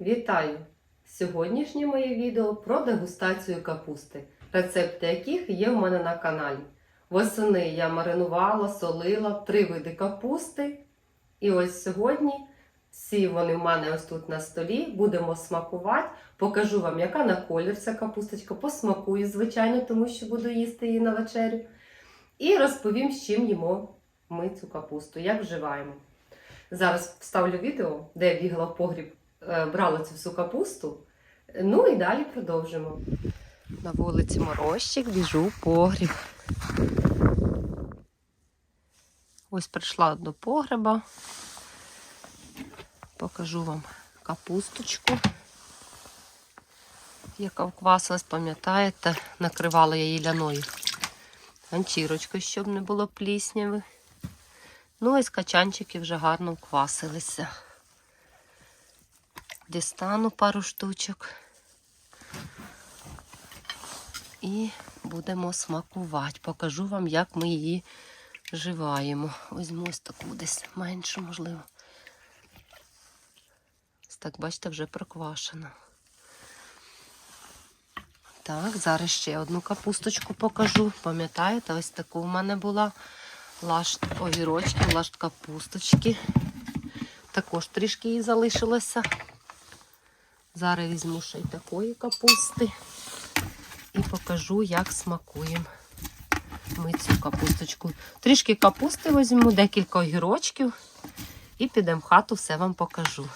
Вітаю! Сьогоднішнє моє відео про дегустацію капусти, рецепти яких є в мене на каналі. Восени я маринувала, солила три види капусти. І ось сьогодні всі вони в мене ось тут на столі. Будемо смакувати. Покажу вам, яка на колір ця капусточка. Посмакую, звичайно, тому що буду їсти її на вечерю. І розповім, з чим їмо ми цю капусту, як вживаємо. Зараз вставлю відео, де я бігала в погріб, брала цю всю капусту. Ну і далі продовжимо. На вулиці Морозчик біжу в погріб. Ось прийшла до погреба. Покажу вам капусточку, яка вквасилась, пам'ятаєте, накривала я її ляною ганчірочкою, щоб не було плісняви. Ну і скачанчики вже гарно вквасилися. Дістану пару штучок. І будемо смакувати. Покажу вам, як ми її вживаємо. Візьму ось таку десь меншу, можливо. Ось так, бачите, вже проквашена. Так, зараз ще одну капусточку покажу. Пам'ятаєте, ось таку в мене була лашт огірочки, лашт капусточки. Також трішки її залишилося. Зараз візьму ще й такої капусти і покажу, як смакуємо ми цю капусточку. Трішки капусти візьму, декілька огірочків і підемо в хату, все вам покажу.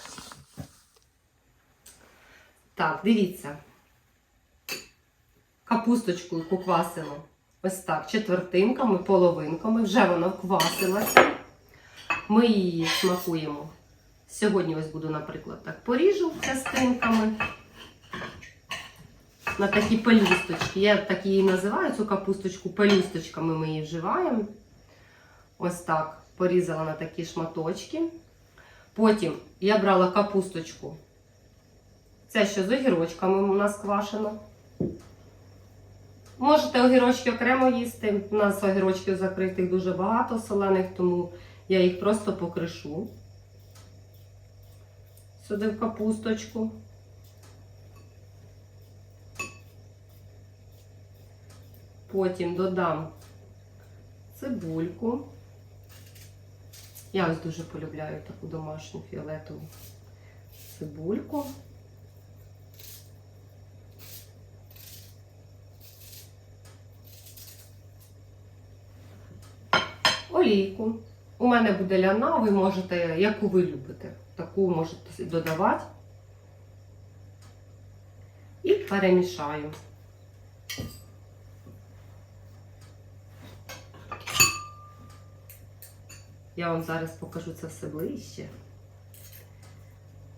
Так, дивіться. Капусточку поквасила ось так, четвертинками, половинками. Вже вона вквасилася. Ми її смакуємо. Сьогодні ось буду, наприклад, так поріжу частинками. На такі пелюсточки. Я так її називаю, цю капусточку пелюсточками ми її вживаємо. Ось так порізала на такі шматочки. Потім я брала капусточку. Це що з огірочками у нас квашено. Можете огірочки окремо їсти. У нас огірочків закритих дуже багато солених, тому я їх просто покришу сюди в капусточку. Потім додам цибульку. Я ось дуже полюбляю таку домашню фіолетову цибульку. олійку. У мене буде ляна, ви можете, яку ви любите, таку можете додавати. І перемішаю. Я вам зараз покажу це все ближче.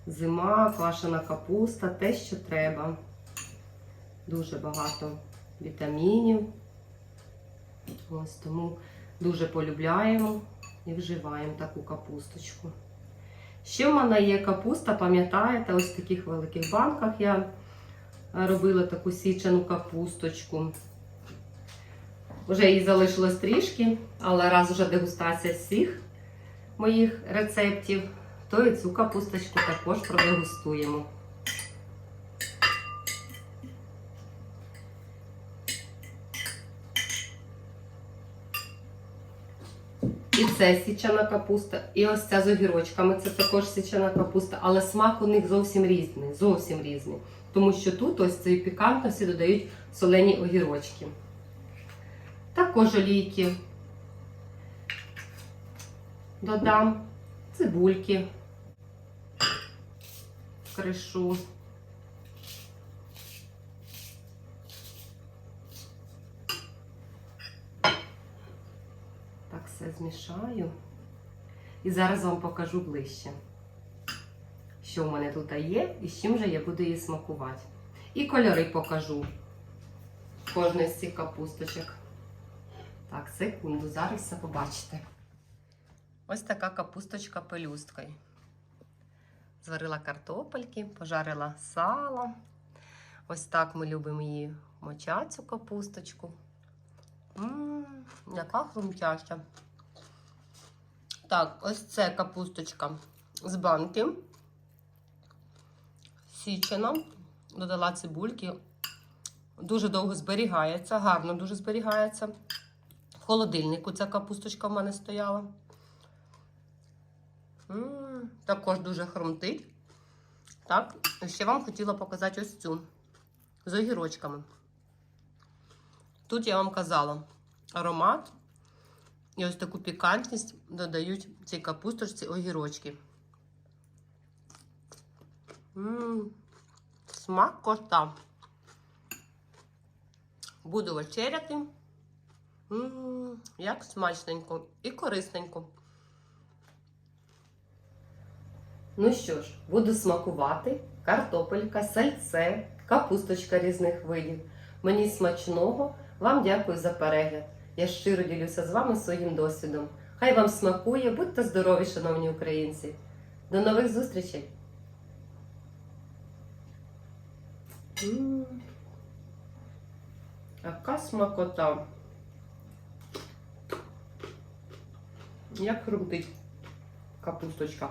Зима, квашена капуста, те, що треба. Дуже багато вітамінів. Ось тому дуже полюбляємо і вживаємо таку капусточку. Ще в мене є капуста, пам'ятаєте, ось в таких великих банках я робила таку січену капусточку. Вже їй залишилось трішки, але раз вже дегустація всіх моїх рецептів, то і цю капусточку також продегустуємо. І це січана капуста, і ось ця з огірочками, це також січана капуста, але смак у них зовсім різний, зовсім різний. Тому що тут ось цієї пікантності додають солені огірочки. Також олійки додам цибульки, кришу. Так все змішаю. І зараз вам покажу ближче, що в мене тут є і з чим же я буду її смакувати. І кольори покажу кожної з цих капусточок. Так, секунду, зараз все побачите. Ось така капусточка пелюсткою. Зварила картопельки, пожарила сало. Ось так ми любимо її мочати, цю капусточку. Ммм, яка хрумтяща. Так, ось це капусточка з банки. посічена. Додала цибульки. Дуже довго зберігається, гарно дуже зберігається. В холодильнику ця капусточка в мене стояла. М, Також дуже хрумтить. Так, ще вам хотіла показати ось цю з огірочками. Тут я вам казала аромат і ось таку пікантність додають цій капусточці огірочки. М, Смак кота. Буду вечеряти. М, Як смачненько і корисненько. Ну що ж, буду смакувати картопелька, сальце, капусточка різних видів. Мені смачного. Вам дякую за перегляд. Я щиро ділюся з вами своїм досвідом. Хай вам смакує, будьте здорові, шановні українці. До нових зустрічей! Яка смакота. Як хрумтить капусточка.